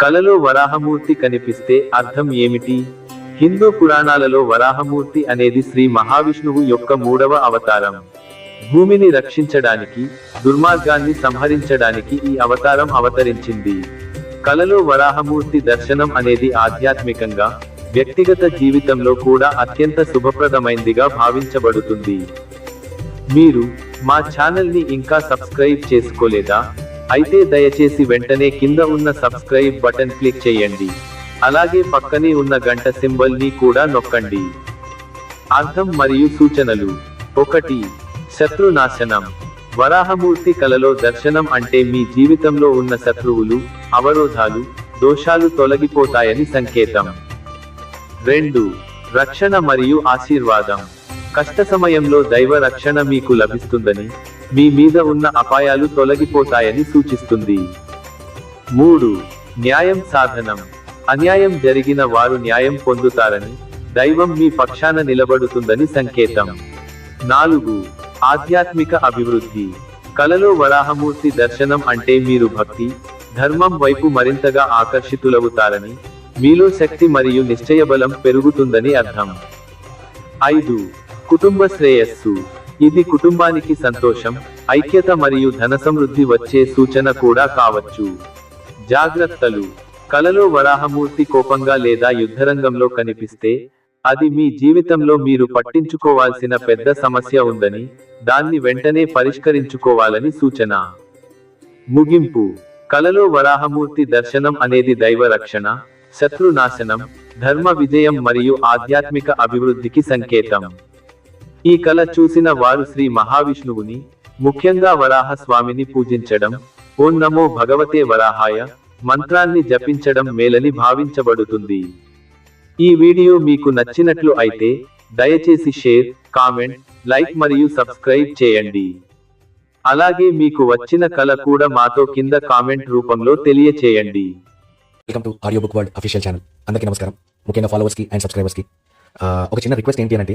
కలలో వరాహమూర్తి కనిపిస్తే అర్థం ఏమిటి? హిందూ పురాణాలలో వరాహమూర్తి అనేది శ్రీ మహావిష్ణువు యొక్క మూడవ అవతారం. భూమిని రక్షించడానికి దుర్మార్గాన్ని సంహరించడానికి ఈ అవతారం అవతరించింది. కలలో వరాహమూర్తి దర్శనం అనేది ఆధ్యాత్మికంగా వ్యక్తిగత జీవితంలో కూడా అత్యంత శుభప్రదమైందిగా భావించబడుతుంది. మీరు మా ఛానల్ని ఇంకా సబ్స్క్రైబ్ చేసుకోలేదా? అయితే దయచేసి వెంటనే కింద ఉన్న సబ్స్క్రైబ్ బటన్ క్లిక్ చేయండి. అలాగే పక్కనే ఉన్న గంట సింబల్ని కూడా నొక్కండి. అర్థం మరియు సూచనలు. ఒకటి శత్రునాశనం. వరాహమూర్తి కలలో దర్శనం అంటే మీ జీవితంలో ఉన్న శత్రువులు అవరోధాలు దోషాలు తొలగిపోతాయని సంకేతం. రెండు రక్షణ మరియు ఆశీర్వాదం. కష్ట సమయంలో దైవ రక్షణ మీకు లభిస్తుందని మీ మీద ఉన్న అపాయాలు తొలగిపోతాయని సూచిస్తుంది. మూడు న్యాయం సాధనం. అన్యాయం జరిగిన వారు న్యాయం పొందుతారని దైవం మీ పక్షాన నిలబడుతుందని సంకేతం. నాలుగు ఆధ్యాత్మిక అభివృద్ధి. కలలో వరాహమూర్తి దర్శనం అంటే మీరు భక్తి ధర్మం వైపు మరింతగా ఆకర్షితులవుతారని మీలో శక్తి మరియు నిశ్చయబలం పెరుగుతుందని అర్థం. ఐదు కుటుంబ శ్రేయస్సు. ఇది కుటుంబానికి సంతోషం ఐక్యత మరియు ధన సమృద్ధి వచ్చే సూచన కూడా కావచ్చు. జాగ్రత్తలు. కలలో వరాహమూర్తి కోపంగా లేదా యుద్ధరంగంలో కనిపిస్తే అది మీ జీవితంలో మీరు పట్టించుకోవాల్సిన పెద్ద సమస్య ఉందని దాన్ని వెంటనే పరిష్కరించుకోవాలని సూచన. ముగింపు. కలలో వరాహమూర్తి దర్శనం అనేది దైవ రక్షణ శత్రునాశనం ధర్మ విజయం మరియు ఆధ్యాత్మిక అభివృద్ధికి సంకేతం. ఈ కళ చూసిన వారు శ్రీ మహావిష్ణువుని ముఖ్యంగా వరాహ స్వామిని పూజించడం ఓం నమో భగవతే వరాహాయ మంత్రాన్ని జపించడం మేలని భావించబడుతుంది. ఈ వీడియో మీకు నచ్చినట్లు అయితే దయచేసి షేర్ కామెంట్ లైక్ మరియు సబ్స్క్రైబ్ చేయండి. అలాగే మీకు వచ్చిన కళ కూడా మాతో కింద కామెంట్ రూపంలో తెలియచేయండి. Welcome to audio book world official channel అందరికీ నమస్కారం. ముఖ్యంగా ఫాలోవర్స్కి అండ్ సబ్స్క్రైబర్స్కి ఆ, ఒక చిన్న రిక్వెస్ట్ ఏంటి అంటే